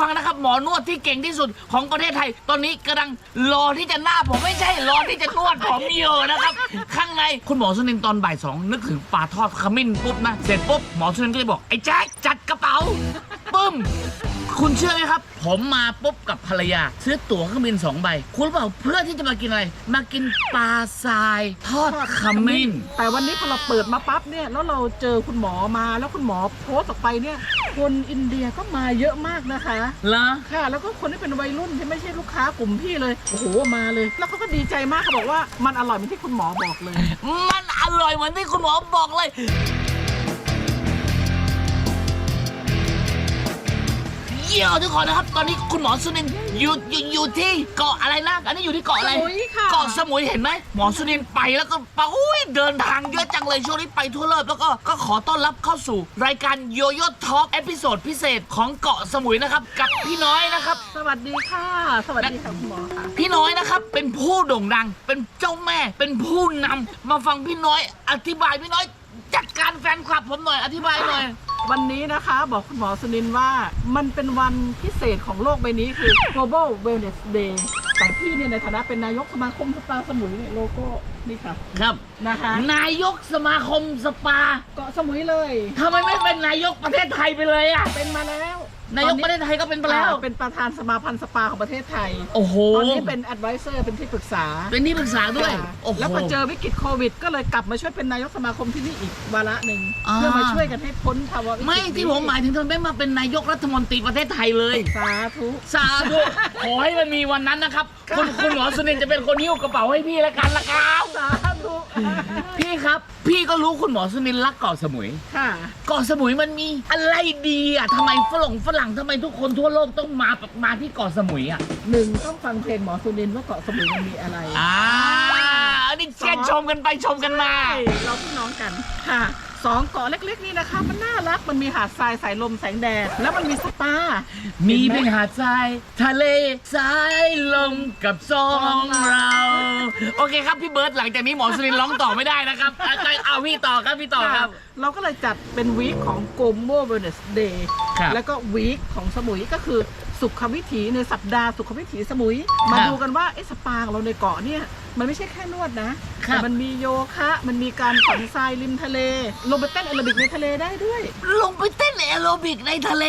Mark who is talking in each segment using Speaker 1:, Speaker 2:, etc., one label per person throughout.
Speaker 1: ฟังนะครับหมอนวดที่เก่งที่สุดของประเทศไทย ตอนนี้กำลังรอที่จะหน้าผมไม่ใช่รอที่จะนวดผมอยู่นะครับ ข้างในคุณหมอสุนินตอนบ่ายสองนึกถึงปลาทอดขมิ้นปุ๊บนะเสร็จปุ๊บหมอสุนินก็เลยบอกไอ้แจ๊คจัดกระเป๋าปึ้ม คุณเชื่อไหมครับ ผมมาปุ๊บกับภรรยา ซื้อตั๋วเครื่องบินสองใบ คุณรู้เปล่าเพื่อที่จะมากินอะไร มากินปลาทรายทอดขมิ้น
Speaker 2: แต่วันนี้พอเราเปิดมาปั๊บเนี่ยแล้วเราเจอคุณหมอมาแล้วคุณหมอโพสต์ออกไปเนี่ยคนอินเดียก็มาเยอะมากนะคะ
Speaker 1: เหรอ
Speaker 2: ค่ะ แล้วก็คนที่เป็นวัยรุ่นที่ไม่ใช่ลูกค้ากลุ่มพี่เลยโอ้โหมาเลย แล้วเขาก็ดีใจมากเขาบอกว่ามันอร่อยเหมือนที่คุณหมอบอกเลย
Speaker 1: มันอร่อยเหมือนที่คุณหมอบอกเลย เยี่ยมทุกคนนะครับ ตอนนี้คุณหมอสุนินอยู่อยู่อยู่ที่เกาะอะไรนะ อันนี้อยู่ที่เกาะอะไร
Speaker 2: สมุยค่ะ
Speaker 1: เกาะสมุยเห็นไหมหมอสุนินไปแล้วก็ไปอุ้ยเดินทางเยอะจังเลยช่วงนี้ไปทั่วโลกแล้วก็ก็ขอต้อนรับเข้าสู่ รายการโยโย่ทอล์กเอพิโซดพิเศษของเกาะสมุยนะครับกับพี่น้อยนะครับ
Speaker 2: สวัสดีค่ะ สวัสดีค่ะคุณหมอค่ะ
Speaker 1: พี่น้อยนะครับเป็นผู้โด่งดังเป็นเจ้าแม่เป็นผู้นำมาฟังพี่น้อยอธิบายพี่น้อย จัดการแฟนคลับผมหน่อยอธิบายหน่อย
Speaker 2: วันนี้นะคะบอกคุณหมอสุนินว่ามันเป็นวันพิเศษของโลกใบนี้คือ global wellness day แต่พี่เนี่ยในฐานะเป็นนายกสมาคมสปาสมุยเนี่ยโลโก้นี่ค่ะ
Speaker 1: ครับ
Speaker 2: นะคะ
Speaker 1: นายกสมาคมสปา
Speaker 2: เกาะสมุยเลย
Speaker 1: ทำไมไม่เป็นนายกประเทศไทยไปเลยอะ
Speaker 2: เป็นมาแล้ว
Speaker 1: นายกประเทศไทยก็เป็นไปแล้ว
Speaker 2: อ่าเป็นประธานสมาพันธ์สปาของประเทศไทย
Speaker 1: โอ้โห
Speaker 2: ตอนนี้เป็น advisor เป็นที่ปรึกษา
Speaker 1: เป็นที่ปรึกษาด้วย
Speaker 2: ค่ะ
Speaker 1: โอ้โห
Speaker 2: แล้วพอเจอวิกฤตโควิด ก็เลยกลับมาช่วยเป็นนายกสมาคมที่นี่อีกวาระหนึ่ง
Speaker 1: อ่า
Speaker 2: เพื่อมาช่วยกันให้พ้นภาวะวิกฤต
Speaker 1: ไม่
Speaker 2: นี้
Speaker 1: ที่ผมหมายถึงทำไมไม่มาเป็นนายกรัฐมนตรีประเทศไทยเลย
Speaker 2: สาธุ
Speaker 1: สาธุ ขอให้มันมีวันนั้นนะครับ คุณคุณหมอสุนินจะเป็นคนหิ้วกระเป๋าให้พี่แล้วกันละครับ
Speaker 2: สา ธุ
Speaker 1: พี่ครับ พี่ก็รู้คุณหมอสุนินรักเกาะสมุย
Speaker 2: ค่ะ
Speaker 1: เกาะสมุยมันมีอะไรดีอะทำไมฝรั่งฝรั่งทำไมทุกคนทั่วโลกต้องมามาที่เกาะสมุยอะ
Speaker 2: หนึ่งต้องฟังเพลงหมอสุนินว่าเกาะสมุยมันมีอะไร
Speaker 1: อ่าอันนี้แค่ชมกันไปชมกันมา
Speaker 2: ใช่เราพี่น้องกันค่ะ สองเกาะเล็ก ๆ นี่นะคะ มันน่ารักมันมีหาดทรายสายลมแสงแดดแล้วมันมีสปา
Speaker 1: มี
Speaker 2: เป็นห
Speaker 1: เพียงหาดทรายทะเลสายลมกับสองเรา โอเคครับพี่เบิร์ตหลังจากนี้หมอสลินร้องต่อไม่ได้นะครับอาเอาพี่ต่อครับพี่ต่อครับ
Speaker 2: เราก็เลยจัดเป็นวีคของ g o m o Wellness Day
Speaker 1: ครับ
Speaker 2: แล้วก็วีคของสมุยก็คือสุขวิถีในสัปดาห์สุขวิถีสมุย มาดูกันว่าไอ้สปาของเราในเกาะเนี่ย มันไม่ใช่แค่นวดนะ
Speaker 1: ครับ
Speaker 2: แต่มันมีโยคะ มันมีการฝังทรายริมทะเล ลงไปเต้นแอโรบิกในทะเลได้ด้วย
Speaker 1: ลงไปเต้นแอโรบิกในทะเล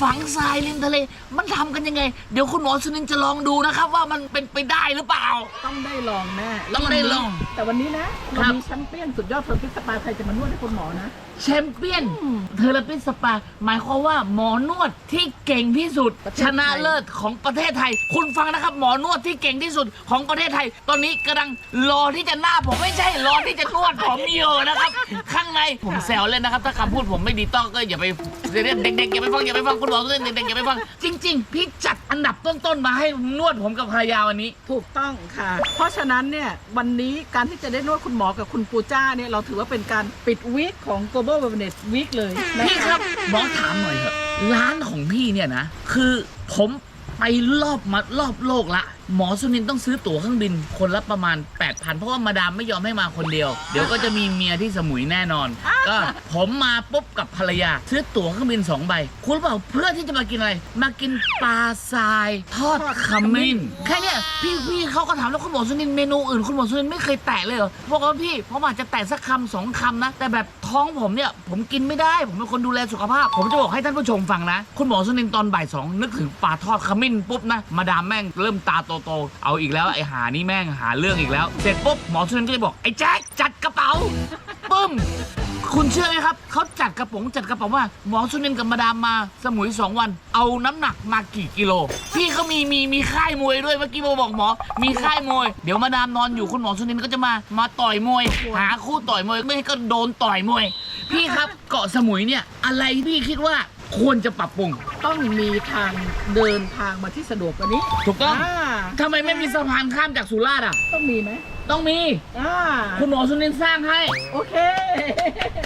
Speaker 1: ฝังทรายริมทะเล มันทำกันยังไง เดี๋ยวคุณหมอสุนินทร์จะลองดูนะครับ ว่ามันเป็นไปได้หรือเปล่า
Speaker 2: ต้องได้ลองแน่
Speaker 1: ต้องได้ลอง
Speaker 2: แต่วันนี้นะ
Speaker 1: ครั
Speaker 2: เรา
Speaker 1: บ
Speaker 2: มีแชมเปี้ยนสุดยอดเทอร์ฟิสสปาใครจะมานวดให้คุณหมอนะ Uhum.
Speaker 1: แชมเปี้ยน
Speaker 2: อืม
Speaker 1: เทอราปิสปา หมายความว่าหมอนวดที่เก่งที่สุด
Speaker 2: ประเทศ
Speaker 1: ชนะ
Speaker 2: ไทย
Speaker 1: เลิศของประเทศไทย คุณฟังนะครับ หมอนวดที่เก่งที่สุดของประเทศไทย ตอนนี้กำลังรอที่จะหน้าผมไม่ใช่รอที่จะนวดผมอยู่นะครับ ข้างในผมแซวเล่นนะครับ ถ้าคำพูดผมไม่ดีต้องก็อย่าไปเด็กๆอย่าไปฟังอย่าไปฟังคุณหมอเล่นเด็กๆอย่าไปฟังจริง ๆ พี่จัดอันดับต้นๆมาให้นวดผมกับภรรยาวันนี้
Speaker 2: ถูกต้องค่ะ เพราะฉะนั้นเนี่ยวันนี้การที่จะได้นวดคุณหมอกับคุณปูจ้าเนี่ยเราถือว่าเป็นการปิดวีคของ global wellness week เลยนะ
Speaker 1: พี่ครับหมอถามหน่อยเถอะร้านของพี่เนี่ยนะ คือผมไปรอบมารอบโลกละ หมอสุนินต้องซื้อตั๋วเครื่องบินคนละประมาณ 8,000 เพราะว่ามาดามไม่ยอมให้มาคนเดียว เดี๋ยวก็จะมีเมียที่สมุยแน่นอน ก็ผมมาปุ๊บกับภรรยา ซื้อตั๋วเครื่องบิน2ใบ คุณรู้เปล่าเพื่อที่จะมากินอะไร มากินปลาทรายทอดขมิ้นแค่เนี้ยพี่พี่เขาก็ถามแล้วคุณหมอสุนินเมนูอื่นคุณหมอสุนินไม่เคยแตะเลยเหรอบอกว่าพี่ผมอาจจะแตะสักคำสองคำนะ แต่แบบท้องผมเนี่ยผมกินไม่ได้ ผมเป็นคนดูแลสุขภาพ ผมจะบอกให้ท่านผู้ชมฟังนะ คุณหมอสุนินตอนบ่ายสองนึกถึงปลาทอดขมิ้นปุ๊บนะมาดามแม่งเริ่มตาโตๆเอาอีกแล้วไอ้หานี่แม่งหาเรื่องอีกแล้ว เสร็จปุ๊บหมอสุนินก็เลยบอกไอ้แจ๊คจัดกระเป๋าปึ้มคุณเชื่อไหมครับเขาจัดกระป๋องจัดกระป๋าว่าหมอสุนินกับมาดามมาสมุย2วัน เอาน้ำหนักมากี่กิโล พี่เขามีมีมีค่ายมวยด้วยเมื่อกี้โมบอกหมอ มีค่ายมวย เดี๋ยวมาดามนอนอยู่คุณหมอสุนินก็จะมามาต่อยมวย หาคู่ต่อยมวยไม่ให้ก็โดนต่อยมวย พี่ครับเกาะสมุยเนี่ยอะไรพี่คิดว่าควรจะปรับปรุง
Speaker 2: ต้องมีทางเดินทางมาที่สะดวกกว่านี้
Speaker 1: ถูกต้อง
Speaker 2: อ่า
Speaker 1: ทำไมไม่มีสะพานข้ามจากสุราษฎร์อะ
Speaker 2: ต้องมีไหม
Speaker 1: ต้องมี
Speaker 2: อ่า
Speaker 1: คุณหมอสุนินสร้างให้
Speaker 2: โอเค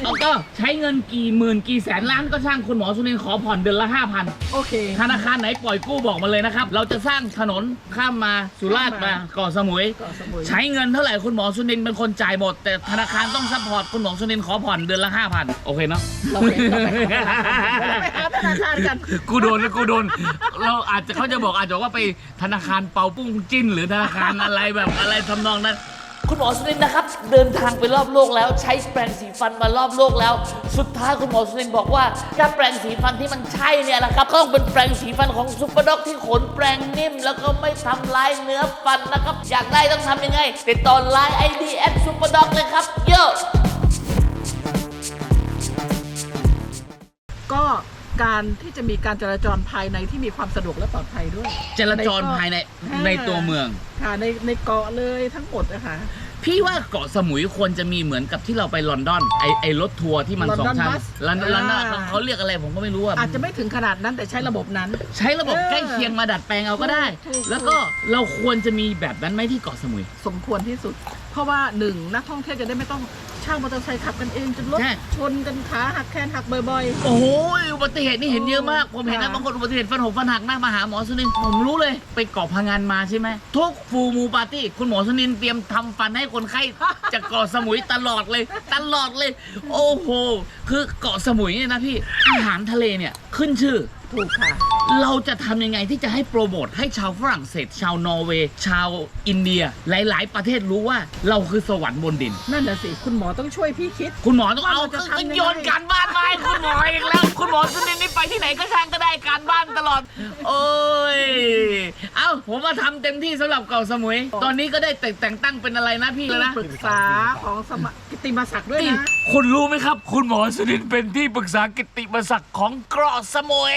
Speaker 1: แล้วก็ใช้เงินกี่หมื่นกี่แสนล้านก็ช่างคุณหมอสุนินทร์ขอผ่อนเดือนละห้าพัน
Speaker 2: โอเค
Speaker 1: ธนาคารไหนปล่อยกู้บอกมาเลยนะครับ เราจะสร้างถนนข้ามมาสุราษฎร์มาเกาะสมุย
Speaker 2: เกาะสมุย
Speaker 1: ใช้เงินเท่าไหร่คุณหมอสุนินทร์เป็นคนจ่ายหมด แต่ธนาคารต้องซัพพอร์ตคุณหมอสุนินทร์ขอผ่อนเดือนละห้าพันโอเคเนาะ
Speaker 2: เราไปเราไปเราไปหาธนาคารกัน
Speaker 1: กูโดนนะกูโดน เราอาจจะเขาจะบอกอาจจะว่าไปธนาคารเปาปุ้งจิ้น หรือธนาคารอะไรแบบอะไรทำนองนั้น คุณหมอสุนินนะครับ เดินทางไปรอบโลกแล้ว ใช้แปรงสีฟันมารอบโลกแล้ว สุดท้ายคุณหมอสุนินบอกว่าถ้าแปรงสีฟันที่มันใช่เนี่ยแหละครับก็ต้องเป็นแปรงสีฟันของซุปเปอร์ด็อกที่ขนแปรงนิ่ม แล้วก็ไม่ทำลายเนื้อฟันนะครับ อยากได้ต้องทำยังไงติดต่อไลน์ไอดีแอดซุปเปอร์ด็อกเลยครับเย
Speaker 2: อะ การที่จะมีการจราจรภายในที่มีความสะดวกและปลอดภัยด้วย
Speaker 1: จราจรภายในในตัวเมือง
Speaker 2: ค่ะในในเกาะเลยทั้งหมดนะคะ
Speaker 1: พี่ว่าเกาะสมุยควรจะมีเหมือนกับที่เราไปลอนดอน ไอไอรถทัวร์ที่มันสอง
Speaker 2: London
Speaker 1: ชั้น
Speaker 2: Bus
Speaker 1: ลอนดอนลอนดอน
Speaker 2: อ่า
Speaker 1: เขาเรียกอะไรผมก็ไม่รู้อะ
Speaker 2: อาจจะไม่ถึงขนาดนั้นแต่ใช้ระบบนั้น
Speaker 1: ใช้ระบบ
Speaker 2: เออ
Speaker 1: ใกล้เคียงมาดัดแปลงเอาก็ได้
Speaker 2: ถูกถูก
Speaker 1: แล้วก็เราควรจะมีแบบนั้นไหมที่เกาะสมุย
Speaker 2: สมควรที่สุด เพราะว่าหนึ่งนักท่องเที่ยวจะได้ไม่ต้องเช่ามอเตอร์ไซค์ขับกันเองจนรถ
Speaker 1: ใช่
Speaker 2: ชนกันขาหักแขนหักบ่อย
Speaker 1: โอ้โหอุบัติเหตุนี่เห็นเยอะมาก ผมเห็นนะ
Speaker 2: ค่ะ
Speaker 1: บางคนอุบัติเหตุฟันหกฟันหักหน้ามาหาหมอสุนิน ผมรู้เลย ไปเกาะพังงานมาใช่ไหมทุกฟูมูปาร์ตี้คุณหมอสุนินเตรียมทำฟันให้คนไข้ จากเกาะสมุยตลอดเลย ตลอดเลย โอ้โห คือเกาะสมุยเนี่ยนะพี่อาหารทะเลเนี่ยขึ้นชื่อ
Speaker 2: ๆ ถูกค่ะ
Speaker 1: เราจะทำยังไงที่จะให้โปรโมทให้ชาวฝรั่งเศส ชาวนอร์เวย์ ชาวอินเดีย หลาย ๆ ประเทศรู้ว่าเราคือสวรรค์บนดิน
Speaker 2: นั่นแหละสิคุณหมอต้องช่วยพี่คิด
Speaker 1: คุณหมอต้องเอา
Speaker 2: ว่าเราจะทำยังไง
Speaker 1: โยนการบ้านมาให้คุณหมออีกแล้ว คุณหมอสุนินนี่ไปที่ไหนก็ช่างก็ได้การบ้านตลอด โอ้ย เอ้าผมมาทำเต็มที่สำหรับเก่าสมุย ตอนนี้ก็ได้แต่แต่งตั้งเป็นอะไรนะพี่แล้วนะ
Speaker 2: ปรึกษาของสมกิตติมศักดิ์ด้วย
Speaker 1: นี่
Speaker 2: นะ
Speaker 1: คุณรู้ไหมครับ คุณหมอสุนินเป็นที่ปรึกษากิตติมศักดิ์ของเกาะสมุย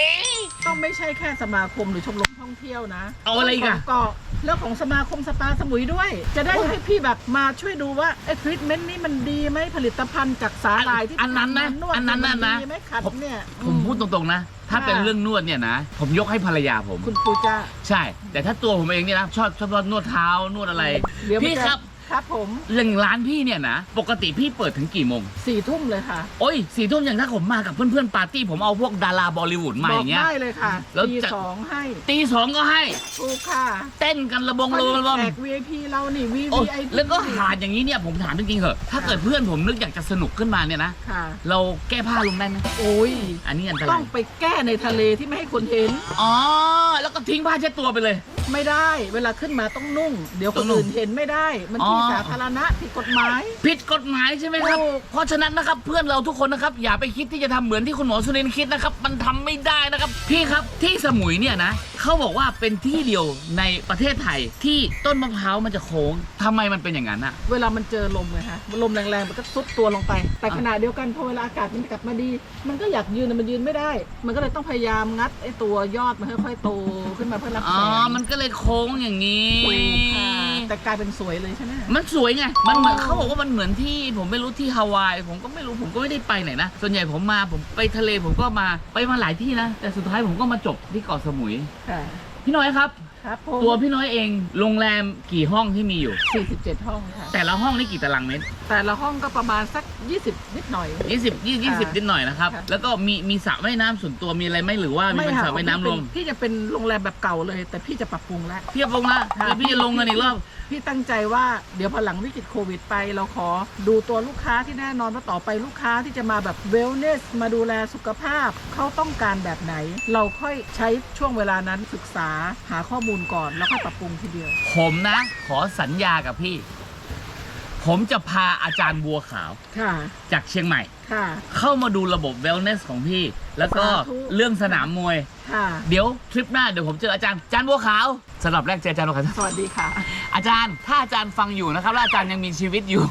Speaker 2: ต้องไม่ใช่แค่สมาคมหรือชมรมท่องเที่ยวนะ
Speaker 1: เอาอะไรอีกอะ
Speaker 2: ขงเกาะเรื่องของสมาคมสปาสมุยด้วย จะได้ให้พี่แบบมาช่วยดูว่าไอ้ทรีทเมนต์นี่มันดีไหมผลิตภัณฑ์จากสาหร่ายที่
Speaker 1: อันนั้นนะ
Speaker 2: ทำมวด
Speaker 1: อันนั้นน่ะนะ
Speaker 2: ดีไหมขัดเนี่ย
Speaker 1: ผมพูดตรงๆนะ ถ้า
Speaker 2: ค่ะ
Speaker 1: เป็นเรื่องนวดเนี่ยนะ ผมยกให้ภรรยาผม
Speaker 2: คุณครูจ้า
Speaker 1: ใช่ แต่ถ้าตัวผมเองเนี่ยนะ ชอบชอบนวดเท้านวดอะไร
Speaker 2: เดี๋ยวมัน
Speaker 1: พี่
Speaker 2: จะ
Speaker 1: ครับ
Speaker 2: ครับผม
Speaker 1: เรื่องร้านพี่เนี่ยนะ ปกติพี่เปิดถึงกี่โมง
Speaker 2: สี่ทุ่มเลยค่ะ
Speaker 1: โอ้ยสี่ทุ่มอย่างถ้าผมมากับเพื่อนๆปาร์ตี้ผมเอาพวกดาราบอลลิวูดมา
Speaker 2: บ
Speaker 1: อ
Speaker 2: อก
Speaker 1: ย่างเงี้ย
Speaker 2: ได้เลยค่ะ
Speaker 1: แล้ว
Speaker 2: ตี
Speaker 1: จะ
Speaker 2: สองให้
Speaker 1: ตีสองก็ให้
Speaker 2: ถูกค่ะ
Speaker 1: เต้นกันระบงระบงระบง
Speaker 2: แขก VIP เรานี่
Speaker 1: โอ้ย
Speaker 2: VVIP
Speaker 1: แล้วก็หาดอย่างนี้เนี่ยผมถามจริงๆเหอะถ้าเกิดเพื่อนผมนึกอยากจะสนุกขึ้นมาเนี่ยนะ
Speaker 2: ค่ะ
Speaker 1: เราแก้ผ้าลงได้ไหม
Speaker 2: โอ้ย
Speaker 1: อันนี้อันต
Speaker 2: ต้
Speaker 1: รา
Speaker 2: อยงไปแก้ในทะเลที่ไม่ให้คนเห็น
Speaker 1: อ๋อ แล้วก็ทิ้งผ้าเช็ดตัวไปเลย
Speaker 2: ไม่ได้ เวลาขึ้นมาต้องนุ่ง เดี๋ยวค
Speaker 1: ต้อนงนุ่ง
Speaker 2: อื่นเห็นไม่ได้ มันที่
Speaker 1: อ๋อ
Speaker 2: สาธารณะผิดกฎหมาย
Speaker 1: ผิดกฎหมายใช่ไหมครับ
Speaker 2: ถูก
Speaker 1: เพราะฉะนั้นนะครับเพื่อนเราทุกคนนะครับ อย่าไปคิดที่จะทำเหมือนที่คุณหมอสุนินคิดนะครับ มันทำไม่ได้นะครับ พี่ครับที่สมุยเนี่ยนะเขาบอกว่าเป็นที่เดียวในประเทศไทยที่ต้นมะพร้าวมันจะโค้งทำไมมันเป็นอย่างนั้นอะ
Speaker 2: เวลามันเจอลมไงฮะลมแรงๆ มันก็ซุดตัวลงไป แต่
Speaker 1: อะ
Speaker 2: ขณะเดียวกันพอเวลาอากาศมันกลับมาดี มันก็อยากยืนแต่มันยืนไม่ได้ มันก็เลยต้องพยายามงัดไอ้ตัวยอดมันค่อยๆโตขึ้นมาเพื่อรับ
Speaker 1: อ๋
Speaker 2: แส
Speaker 1: อ
Speaker 2: ง
Speaker 1: มันก็เลยโค้งอย่างนี้
Speaker 2: ถูกค่ะ แต่กลายเป็นสวยเลยใช่ไหม
Speaker 1: มันสวยไง มันเหมือน
Speaker 2: อ๋อ
Speaker 1: เขาบอกว่ามันเหมือนที่ผมไม่รู้ที่ฮาวาย ผมก็ไม่รู้ผมก็ไม่ได้ไปไหนนะ ส่วนใหญ่ผมมาผมไปทะเลผมก็มาไปมาหลายที่นะ แต่สุดท้ายผมก็มาจบที่เกาะสมุย
Speaker 2: ค่ะ
Speaker 1: พี่น้อยครับ
Speaker 2: ครับผม
Speaker 1: ตัวพี่น้อยเองโรงแรมกี่ห้องที่มีอยู่
Speaker 2: 47 ห้องค่ะ
Speaker 1: แต่ละห้องนี่กี่ตารางเมตร
Speaker 2: แต่ละห้องก็ประมาณสัก 20 นิดหน่อย
Speaker 1: 20 20 20นิดหน่อยนะครับ
Speaker 2: ค่ะ
Speaker 1: แล้วก็มีมีสระว่ายน้ำส่วนตัวมีอะไรไหมหรือว่ามีเป็นสระว่ายน้ำรวม
Speaker 2: พี่จะเป็นโรงแรมแบบเก่าเลย แต่พี่จะปรับปรุงแล้ว
Speaker 1: เทียบลงละเดี๋ยวพี่จะลงเงินอีกรอบ
Speaker 2: พี่ตั้งใจว่าเดี๋ยวพอหลังวิกฤตโควิดไป เราขอดูตัวลูกค้าที่แน่นอนว่าต่อไปลูกค้าที่จะมาแบบเวลเนส มาดูแลสุขภาพ เขาต้องการแบบไหน เราค่อยใช้ช่วงเวลานั้นศึกษาหาข้อมูลก่อนแล้วค่อยปรับปรุงทีเดียว
Speaker 1: ผมนะ ขอสัญญากับพี่ ผมจะพาอาจารย์บัวขาว
Speaker 2: ค่ะ
Speaker 1: จากเชียงใหม่
Speaker 2: ค่ะ
Speaker 1: เข้ามาดูระบบ wellness ของพี่ แล้วก็
Speaker 2: สาธุ
Speaker 1: เรื่องสนามมวย
Speaker 2: ค่ะ
Speaker 1: เดี๋ยวทริปหน้าเดี๋ยวผมเจออาจารย์อาจารย์บัวขาวสำหรับแรกเจออาจารย์บัวขาว
Speaker 2: สวัสดีค่ะ
Speaker 1: อาจารย์ถ้าอาจารย์ฟังอยู่นะครับแล้วอาจารย์ยังมีชีวิตอยู่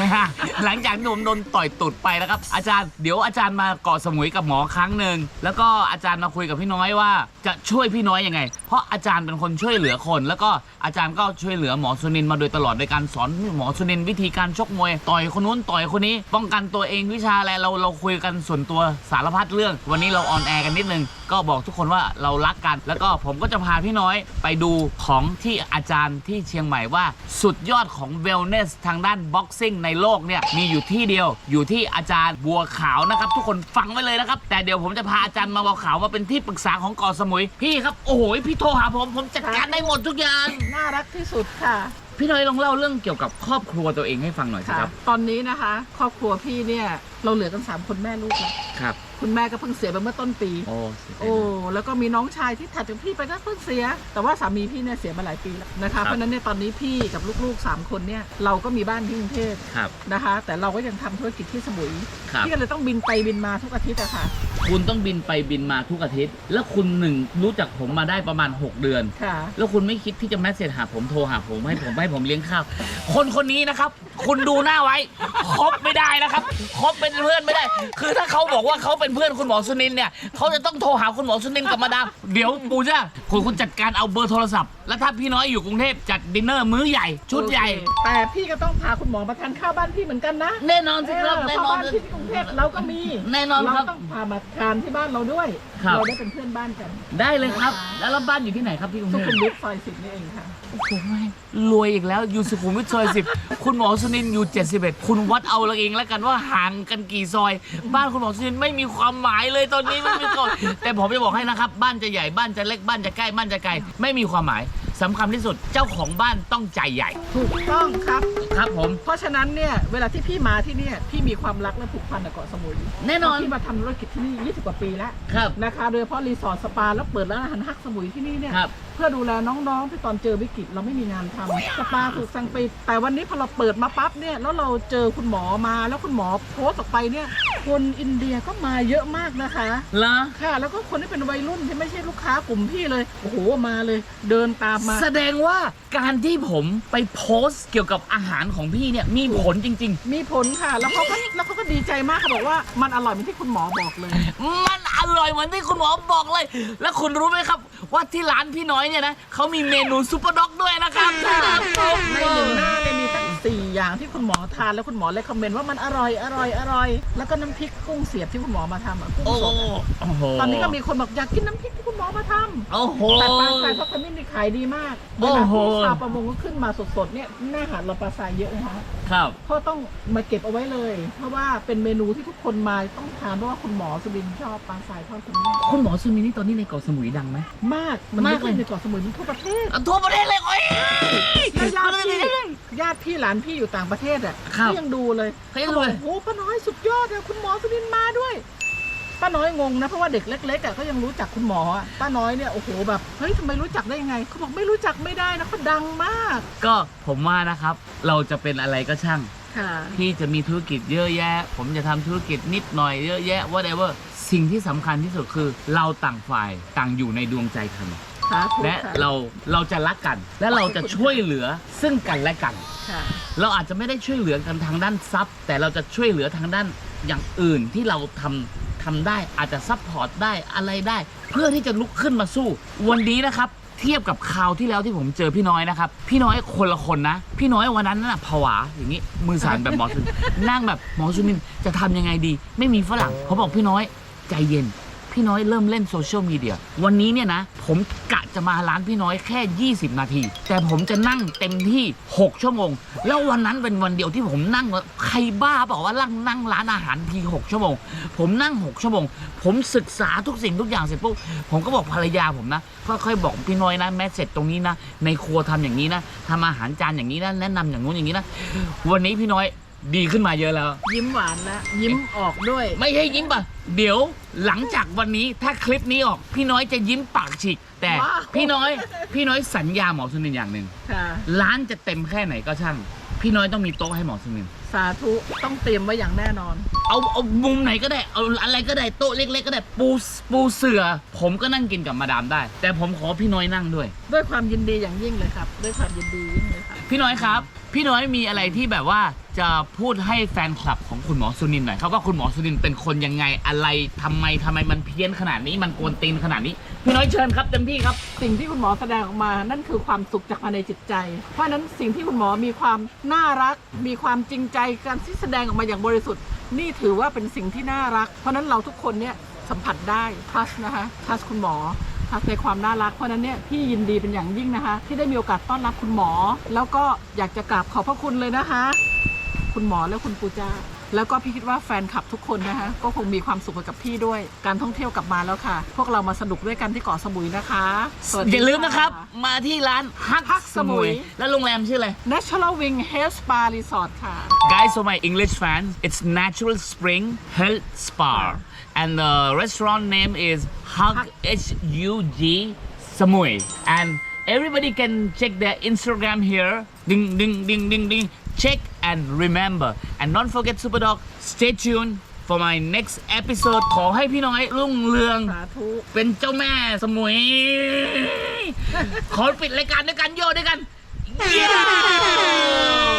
Speaker 1: นะฮะหลังจากที่ผมโดนต่อยตุดไปนะครับ อาจารย์เดี๋ยวอาจารย์มาเกาะสมุยกับหมอครั้งหนึ่งแล้วก็อาจารย์มาคุยกับพี่น้อยว่าจะช่วยพี่น้อยยังไง เพราะอาจารย์เป็นคนช่วยเหลือคน แล้วก็อาจารย์ก็ช่วยเหลือหมอสุนินมาโดยตลอดโดยการสอนหมอสุนินวิธีการชกมวยต่อยคนนู้นต่อยคนนี้ ป้องกันตัวเองวิชาอะไรเราเราคุยกันส่วนตัวสารพัดเรื่องวันนี้เราออนแอร์กันนิดนึง ก็บอกทุกคนว่าเรารักกัน แล้วก็ผมก็จะพาพี่น้อยไปดูของที่อาจารย์ที่เชียงใหม่ว่า สุดยอดของเวลเนสทางด้านบ็อกซิ่งในโลกเนี่ยมีอยู่ที่เดียว อยู่ที่อาจารย์บัวขาวนะครับ ทุกคนฟังไว้เลยนะครับ แต่เดี๋ยวผมจะพาอาจารย์มาบัวขาวมาเป็นที่ปรึกษาของเกาะสมุยพี่ครับโอ้โหพี่โทรหาผมผมจัดการได้หมดทุกอย่าง
Speaker 2: น่ารักที่สุดค่ะ
Speaker 1: พี่น้อยลองเล่าเรื่องเกี่ยวกับครอบครัวตัวเองให้ฟังหน่อยสิ
Speaker 2: ค่ะ
Speaker 1: ครับ
Speaker 2: ตอนนี้นะคะ ครอบครัวพี่เนี่ยเราเหลือกัน3คนแม่ลูกแล้ว
Speaker 1: ครับ
Speaker 2: คุณแม่ก็เพิ่งเสียไปเมื่อต้นปี
Speaker 1: โอ้
Speaker 2: โอ้แล้วก็มีน้องชายที่ถัดจากพี่ไปก็เพิ่งเสีย แต่ว่าสามีพี่เนี่ยเสียมาหลายปีแล้วนะคะเพราะฉะนั้นเนี่ยตอนนี้พี่กับลูกๆ3คนเนี่ยเราก็มีบ้านที่กรุงเทพ
Speaker 1: ครับ
Speaker 2: นะคะ แต่เราก็ยังทำธุรกิจที่สมุย
Speaker 1: ครับ
Speaker 2: พี่ก็เลยต้องบินไปบินมาทุกอาทิตย์อะค่ะ
Speaker 1: คุณต้องบินไปบินมาทุกอาทิตย์ แล้วคุณหนึ่งรู้จักผมมาได้ประมาณ 6 เดือน
Speaker 2: ค่ะ
Speaker 1: แล้วคุณไม่คิดที่จะแมสเซจหาผมโทรหาผมให้ผมให้ผมเลี้ยงข้าว คนคนนี้นะครับ คุณดูหน้าไว้ คบไม่ได้นะครับ คบเป็นเพื่อนไม่ได้ คือถ้าเขาบอกว่าเขาเป็นเพื่อนคุณหมอสุนินเนี่ยเขาจะต้องโทรหาคุณหมอสุนินกับมาดามเดี๋ยวปูจ้าคุณคุณจัดการเอาเบอร์โทรศัพท์ แล้วถ้าพี่น้อยอยู่กรุงเทพจัดดินเนอร์มื้อใหญ่ชุดใหญ่
Speaker 2: โอเคแต่พี่ก็ต้องพาคุณหมอมาทานข้าวบ้านพี่เหมือนกันนะ
Speaker 1: แน่นอนสิครับ
Speaker 2: เออ
Speaker 1: แน่
Speaker 2: เพราะ
Speaker 1: นอน
Speaker 2: บ้านพี่ที่กรุงเทพเราก็มี
Speaker 1: แน่นอนครับ
Speaker 2: เราต้องพามาทานที่บ้านเราด้วย
Speaker 1: ครับ
Speaker 2: เราได้เป็นเพื่อนบ้านกัน
Speaker 1: ได้เลยครับ แล้วเราบ้านอยู่ที่ไหนครับที่กรุง
Speaker 2: สุ
Speaker 1: เทพ
Speaker 2: ขุมวิทซอยสิบนี่เองค่ะ
Speaker 1: โอ้โหแม่งรวยอีกแล้วอยู่สุขุมวิทซอยสิบคุณหมอสุนินอยู่ 71 คุณวัดเอาเราเองแล้วกันว่าห่างกันกี่ซอย บ้านคุณหมอสุนินไม่มีความหมายเลยตอนนี้ไม่มีก่อนแต่ผมจะบอกให้นะครับ บ้านจะใหญ่บ้านจะเล็กบ้านจะใกล้บ้านจะไกลไม่มีความหมายสำคัญที่สุดเจ้าของบ้านต้องใจใหญ่
Speaker 2: ถูกต้องครับ
Speaker 1: ครับผม
Speaker 2: เพราะฉะนั้นเนี่ยเวลาที่พี่มาที่เนี่ยพี่มีความรักและผูกพันกับเกาะสมุย
Speaker 1: แน่นอน
Speaker 2: เพราะพี่มาทำธุรกิจที่นี่20กว่าปีแล้ว
Speaker 1: ครับ
Speaker 2: นะคะโดยเฉพาะรีสอร์ทสปาแล้วเปิดร้านอาหารฮักสมุยที่นี่เนี่ย
Speaker 1: ครับ
Speaker 2: เพื่อดูแลน้องๆที่ตอนเจอวิกฤตเราไม่มีงานทำสปาถูกสั่งปิดแต่วันนี้พอเราเปิดมาปั๊บเนี่ยแล้วเราเจอคุณหมอมาแล้วคุณหมอโพสต์ออกไปเนี่ย คนอินเดียก็มาเยอะมากนะคะ
Speaker 1: เหรอ
Speaker 2: ค่ะ แล้วก็คนที่เป็นวัยรุ่นที่ไม่ใช่ลูกค้ากลุ่มพี่เลย โอ้โห มาเลย เดินตามมา
Speaker 1: แสดงว่าการที่ผมไปโพสต์เกี่ยวกับอาหารของพี่เนี่ยมีผลจริง
Speaker 2: มีผลค่ะ แล้วเขาก็แล้วเขาก็ดีใจมากเขาบอกว่ามันอร่อยเหมือนที่คุณหมอบอกเลย
Speaker 1: ๆ มันอร่อยเหมือนที่คุณหมอบอกเลย แล้วคุณรู้ไหมครับ ว่าที่ร้านพี่น้อยเนี่ยนะเขามีเมนูซุปเปอร์ด็อกด้วยนะครับ
Speaker 2: ในหนึ่งหน้าเนี่ยมีตั้งสี่ อย่างที่คุณหมอทานแล้วคุณหมอเลยคอมเมนต์ว่ามันอร่อยอร่อยอร่อย แล้วก็น้ำพริกกุ้งเสียบที่คุณหมอมาทำอะกุ้ง
Speaker 1: โอ้
Speaker 2: สดอะ
Speaker 1: โอ้โห
Speaker 2: ตอนนี้ก็มีคนบอกอยากกินน้ำพริกที่คุณหมอมาทำ
Speaker 1: โอ้โห
Speaker 2: แต่ปลาทรายพักขมิ้นนี่ขายดีมากเว
Speaker 1: โอ้
Speaker 2: ลา
Speaker 1: โห
Speaker 2: ที่ชาวประมงก็ขึ้นมาสดๆเนี่ยหน้าหาดเราปลาทรายเยอะนะคะ
Speaker 1: ครับ
Speaker 2: เพราะต้องมาเก็บเอาไว้เลย เพราะว่าเป็นเมนูที่ทุกคนมาต้องทานเพราะว่าคุณหมอสุบินชอบปลาทรายทอดขมิ้น
Speaker 1: คุณหมอซูมินี่ตอนนี้ในเกาะสมุยดังไหม
Speaker 2: มากมัน
Speaker 1: มา
Speaker 2: ไม่
Speaker 1: ก
Speaker 2: ใช่
Speaker 1: เลย
Speaker 2: ในเกาะสมุยมันทั่วประเทศ
Speaker 1: อะทั่วประเทศเลยโอ้ย
Speaker 2: แล้วญาติพี่ญาติพี่หลานพี่อยู่ต่างประเทศอะ
Speaker 1: ครับ
Speaker 2: เขายังดูเลย
Speaker 1: เขายังดูเลย
Speaker 2: โอ้โหป้าน้อยสุดยอดเลยคุณหมอสุบินมาด้วย ป้าน้อยงงนะเพราะว่าเด็กเล็กๆอะก็ยังรู้จักคุณหมออะป้าน้อยเนี่ยโอ้โหแบบเฮ้ยทำไมรู้จักได้ยังไงเขาบอกไม่รู้จักไม่ได้นะเขาดังมาก
Speaker 1: ก็ผมว่านะครับ เราจะเป็นอะไรก็ช่าง
Speaker 2: ค่ะ
Speaker 1: พี่จะมีธุรกิจเยอะแยะ ผมจะทำธุรกิจนิดหน่อยเยอะแยะ whatever สิ่งที่สำคัญที่สุดคือ เราต่างฝ่ายต่างอยู่ในดวงใจกัน
Speaker 2: สาธุ
Speaker 1: และ
Speaker 2: ค่ะ
Speaker 1: เราเราจะรักกัน และเราจะช่วยเหลือซึ่งกันและกัน
Speaker 2: ค่ะ
Speaker 1: เราอาจจะไม่ได้ช่วยเหลือกันทางด้านทรัพย์ แต่เราจะช่วยเหลือทางด้านอย่างอื่นที่เราทำทำได้อาจจะซัพพอร์ตได้อะไรได้ เพื่อที่จะลุกขึ้นมาสู้ วันนี้นะครับ เทียบกับคราวที่แล้วที่ผมเจอพี่น้อยนะครับ พี่น้อยคนละคนนะ พี่น้อยวันนั้นน่ะผวาอย่างนี้มือสั่นแบบหมอซุน นั่งแบบหมอซุนินจะทำยังไงดี ไม่มีฝรั่งเขาบอกพี่น้อยใจเย็น พี่น้อยเริ่มเล่นโซเชียลมีเดียวันนี้เนี่ยนะ ผมกะจะมาร้านพี่น้อยแค่ 20 นาที แต่ผมจะนั่งเต็มที่ 6 ชั่วโมง แล้ววันนั้นเป็นวันเดียวที่ผมนั่งใครบ้าบอกว่านั่งนั่งร้านอาหารที 6 ชั่วโมง ผมนั่ง 6 ชั่วโมง ผมศึกษาทุกสิ่งทุกอย่างเสร็จปุ๊บผมก็บอกภรรยาผมนะค่อยๆบอกพี่น้อยนะแม่เสร็จตรงนี้นะในครัวทำอย่างนี้นะทำอาหารจานอย่างนี้นะแนะนำอย่างนู้นอย่างนี้นะวันนี้พี่น้อย ดีขึ้นมาเยอะแล้ว
Speaker 2: ยิ้มหวานแล้วยิ้มออกด้วย
Speaker 1: ไม่ให้ยิ้มป่ะเดี๋ยวหลังจากวันนี้ถ้าคลิปนี้ออกพี่น้อยจะยิ้มปากฉีก แต่
Speaker 2: ว้าว
Speaker 1: พี่น้อย พี่น้อยสัญญาหมอสุนินอย่างหนึ่ง
Speaker 2: ค่ะ
Speaker 1: ร้านจะเต็มแค่ไหนก็ช่าง พี่น้อยต้องมีโต๊ะให้หมอสุนิน
Speaker 2: สาธุต้องเตรียมไว้อย่างแน่นอน
Speaker 1: เอาเอามุมไหนก็ได้เอาอะไรก็ได้โต๊ะเล็ก ๆ ก็ได้ปูปูเสือ ผมก็นั่งกินกับมาดามได้ แต่ผมขอพี่น้อยนั่งด้วย
Speaker 2: ด้วยความยินดีอย่างยิ่งเลยครับ ด้วยความยินดียิ่งเลยครับ
Speaker 1: พี่น้อยครับ พี่น้อยมีอะไรที่แบบว่าจะพูดให้แฟนคลับของคุณหมอสุนินหน่อยครับว่าคุณหมอสุนินเป็นคนยังไงอะไรทำไมทำไมมันเพี้ยนขนาดนี้มันโกวนตีนขนาดนี้ พี่น้อยเชิญครับเต็มที่ครับ
Speaker 2: สิ่งที่คุณหมอแสดงออกมา นั่นคือความสุขจากภายในจิตใจ เพราะฉะนั้นสิ่งที่คุณหมอมีความน่ารัก มีความจริงใจการที่แสดงออกมาอย่างบริสุทธิ์ นี่ถือว่าเป็นสิ่งที่น่ารัก เพราะฉะนั้นเราทุกคนเนี่ยสัมผัสได้ทัสนะคะทัสคุณหมอ ทัสในความน่ารักเพราะนั้นเนี่ยพี่ยินดีเป็นอย่างยิ่งนะคะ ที่ได้มีโอกาสต้อนรับคุณหมอ แล้วก็อยากจะกราบขอบพระคุณเลยนะคะ คุณหมอและคุณปูจ้า แล้วก็พี่คิดว่าแฟนคลับทุกคนนะคะก็คงมีความสุขไปกับพี่ด้วยการท่องเที่ยวกลับมาแล้วค่ะ พวกเรามาสนุกด้วยกันที่เกาะสมุยนะคะสวัสดี
Speaker 1: อย่าลืมนะครับ มาที่ร้านฮัก
Speaker 2: ฮัก
Speaker 1: สมุย
Speaker 2: สมุย
Speaker 1: แล้วโรงแรมชื่ออะไร
Speaker 2: National Wing Health Spa Resort ค่ะ
Speaker 1: Guys, for my English fans, it's Natural Spring Health Spa. And the restaurant name is Hug H U G Samui. And everybody can check their Instagram here. Ding, ding, ding, ding, ding. Check and remember. And don't forget, Superdog, stay tuned for my next episode. ขอให้พี่น้อยรุ่งเรือง
Speaker 2: สาธุ
Speaker 1: เป็นเจ้าแม่สมุย ขอปิดรายการด้วยกันโยด้วยกัน เย้